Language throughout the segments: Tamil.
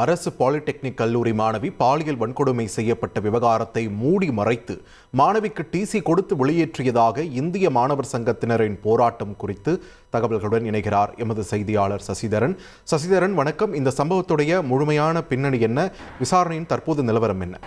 அரசு பாலிடெக்னிக் கல்லூரி மாணவி பாலியல் வன்கொடுமை செய்யப்பட்ட விவகாரத்தை மூடி மறைத்து மாணவிக்கு டிசி கொடுத்து வெளியேற்றியதாக இந்திய மாணவர் சங்கத்தினரின் போராட்டம் குறித்து தகவல்களுடன் இணைகிறார் எமது செய்தியாளர் சசிதரன். சசிதரன் வணக்கம். இந்த சம்பவத்துடைய முழுமையான பின்னணி என்ன? விசாரணையின் தற்போது நிலவரம் என்ன?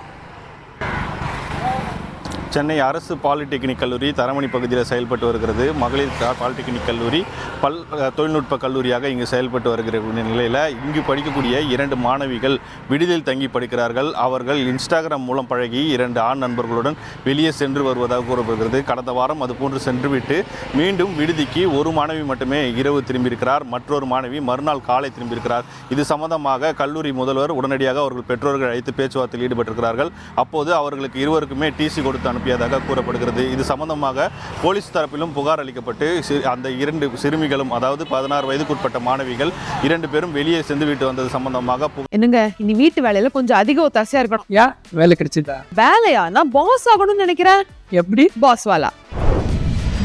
சென்னை அரசு பாலிடெக்னிக் கல்லூரி தரமணி பகுதியில் செயல்பட்டு வருகிறது. மகளிர் பாலிடெக்னிக் கல்லூரி பல் தொழில்நுட்ப கல்லூரியாக இங்கு செயல்பட்டு வருகிற நிலையில் இங்கு படிக்கக்கூடிய இரண்டு மாணவிகள் விடுதியில் தங்கி படிக்கிறார்கள். அவர்கள் இன்ஸ்டாகிராம் மூலம் பழகி இரண்டு ஆண் நண்பர்களுடன் வெளியே சென்று வருவதாக கூறப்படுகிறது. கடந்த வாரம் அதுபோன்று சென்றுவிட்டு மீண்டும் விடுதிக்கு ஒரு மாணவி மட்டுமே இரவு திரும்பியிருக்கிறார். மற்றொரு மாணவி மறுநாள் காலை திரும்பியிருக்கிறார். இது சம்பந்தமாக கல்லூரி முதல்வர் உடனடியாக அவர்கள் பெற்றோர்கள் அழைத்து பேச்சுவார்த்தையில் ஈடுபட்டிருக்கிறார்கள். அப்போது அவர்களுக்கு இருவருக்குமே டிசி கொடுத்து அனுப்பியதாக கூறப்படுகிறது. இது சம்பந்தமாக போலீஸ் தரப்பிலும் புகார் அளிக்கப்பட்டு அந்த இரண்டு சிறுமிகளும் அதாவது பதினாறு வயதுக்குட்பட்ட மாணவிகள் இரண்டு பேரும் வெளியே சென்று விட்டு வந்தது சம்பந்தமாக என்னங்க இனி வீட்டு வேலையில கொஞ்சம் அதிக ஒத்தாசையா இருக்கணும். ஏன் வேலை கிடைச்சிட்டா வேலையா நான் பாஸ் ஆகணும்னு நினைக்கிறேன். எப்படி? Boss wala.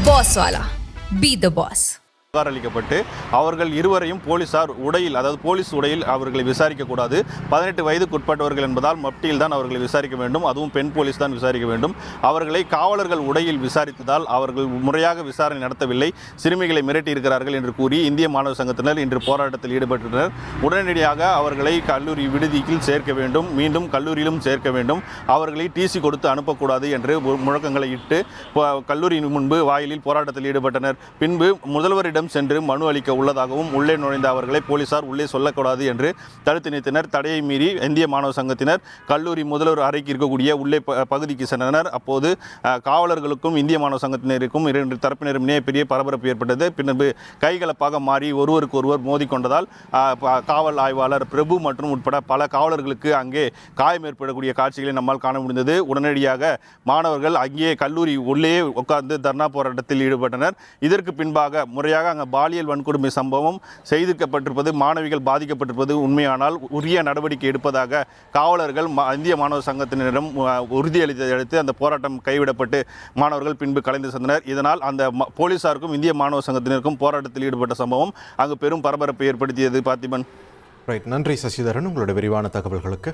Boss Wala. Be the boss. புகார் அளிக்கப்பட்டு அவர்கள் இருவரையும் போலீசார் உடையில் அதாவது போலீஸ் உடையில் அவர்களை விசாரிக்க கூடாது பதினெட்டு வயதுக்குட்பட்டவர்கள் என்பதால் மப்டியில் தான் அவர்களை விசாரிக்க வேண்டும். அதுவும் பெண் போலீஸ் தான் விசாரிக்க வேண்டும். அவர்களை காவலர்கள் உடையில் விசாரித்ததால் அவர்கள் முறையாக விசாரணை நடத்தவில்லை. சிறுமிகளை மிரட்டி இருக்கிறார்கள் என்று கூறி இந்திய மாணவர் சங்கத்தினர் இன்று போராட்டத்தில் ஈடுபட்டனர் உடனடியாக அவர்களை கல்லூரி விடுதியில் சேர்க்க வேண்டும். மீண்டும் கல்லூரியிலும் சேர்க்க வேண்டும். அவர்களை டிசி கொடுத்து அனுப்பக்கூடாது என்று முழக்கங்களை இட்டு கல்லூரியின் முன்பு வாயிலில் போராட்டத்தில் ஈடுபட்டனர். பின்பு முதல்வரிடம் சென்று மனு அளிக்க உள்ளதாகவும் உள்ளே நுழைந்த அவர்களை போலீசார் உள்ளே சொல்லக்கூடாது என்று தடுத்து நிறுத்தினர். தடையை மீறி இந்திய மாணவ சங்கத்தினர் கல்லூரி முதல்வர் அறைக்கு இருக்கக்கூடிய உள்ளே பகுதிக்கு சென்றனர். அப்போது காவலர்களுக்கும் இந்திய மாணவ சங்கத்தினருக்கும் இரண்டு தரப்பினரும் பெரிய பரபரப்பு ஏற்பட்டது. பின்பு கைகலப்பாக மாறி ஒருவருக்கு ஒருவர் மோதிக்கொண்டதால் காவல் ஆய்வாளர் பிரபு மற்றும் உட்பட பல காவலர்களுக்கு அங்கே காயம் ஏற்படக்கூடிய காட்சிகளை நம்மால் காண முடிந்தது. உடனடியாக மாணவர்கள் அங்கே கல்லூரி உள்ளே உட்கார்ந்து தர்ணா போராட்டத்தில் ஈடுபட்டனர். இதற்கு பின்பாக முறையாக அங்கே பாலியல் வன்கொடுமை சம்பவம் செய்திருக்கப்பட்டிருப்பது மாணவிகள் பாதிக்கப்பட்டிருப்பது உண்மையானால் உரிய நடவடிக்கை எடுப்பதாக காவலர்கள் ம- இந்திய மாணவர் சங்கத்தினரிடம் உறுதியளித்ததை அடுத்து அந்த போராட்டம் கைவிடப்பட்டு மாணவர்கள் பின்பு கலைந்து சென்றனர். இதனால் அந்த போலீசாருக்கும் இந்திய மாணவர் சங்கத்தினருக்கும் போராட்டத்தில் ஈடுபட்ட சம்பவம் அங்கு பெரும் பரபரப்பை ஏற்படுத்தியது. பார்த்திபன் ரைட் நன்றி சசிதரன். உங்களுடைய விரிவான தகவல்களுக்கு